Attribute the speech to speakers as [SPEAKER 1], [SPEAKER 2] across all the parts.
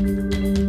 [SPEAKER 1] Música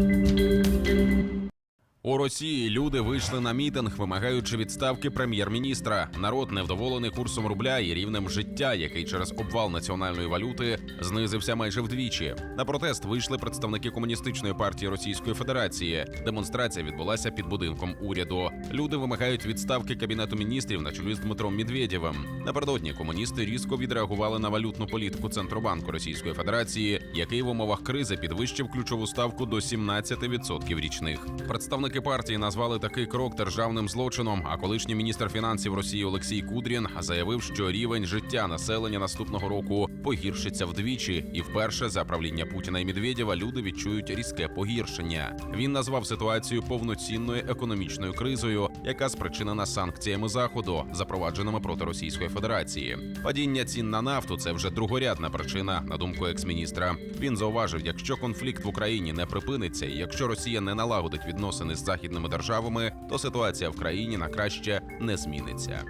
[SPEAKER 1] У Росії люди вийшли на мітинг, вимагаючи відставки прем'єр-міністра. Народ невдоволений курсом рубля і рівнем життя, який через обвал національної валюти знизився майже вдвічі. На протест вийшли представники комуністичної партії Російської Федерації. Демонстрація відбулася під будинком уряду. Люди вимагають відставки кабінету міністрів на чолі з Дмитром Медведєвим. Напередодні комуністи різко відреагували на валютну політику Центробанку Російської Федерації, який в умовах кризи підвищив ключову ставку до 17% річних. Представники партії назвали такий крок державним злочином. А колишній міністр фінансів Росії Олексій Кудрін заявив, що рівень життя населення наступного року погіршиться вдвічі, і вперше за правління Путіна і Медведєва люди відчують різке погіршення. Він назвав ситуацію повноцінною економічною кризою, яка спричинена санкціями заходу, запровадженими проти Російської Федерації. Падіння цін на нафту це вже другорядна причина, на думку екс-міністра. Він зауважив, якщо конфлікт в Україні не припиниться, і якщо Росія не налагодить відносини з західними державами, то ситуація в країні на краще не зміниться.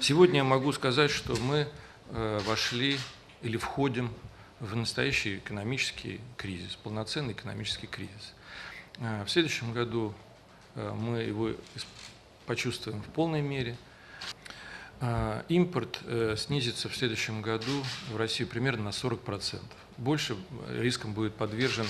[SPEAKER 2] Сегодня я могу сказать, что мы э, вошли или входим в настоящий экономический кризис, полноценный экономический кризис. Э, В следующем году э, мы его ис- почувствуем в полной мере. Э, Импорт э, снизится в следующем году в Россию примерно на 40%. Больше э, риском будет подвержен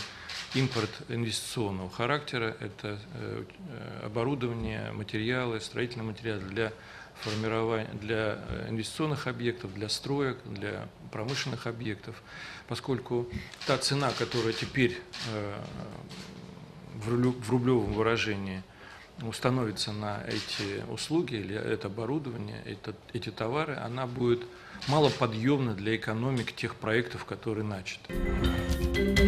[SPEAKER 2] импорт инвестиционного характера. Это э, э, оборудование, материалы, строительные материалы для формирования, для э, инвестиционных объектов, для строек, для промышленных объектов, поскольку та цена, которая теперь в рублевом выражении установится на эти услуги или это оборудование, это, эти товары, она будет малоподъемна для экономик тех проектов, которые начаты.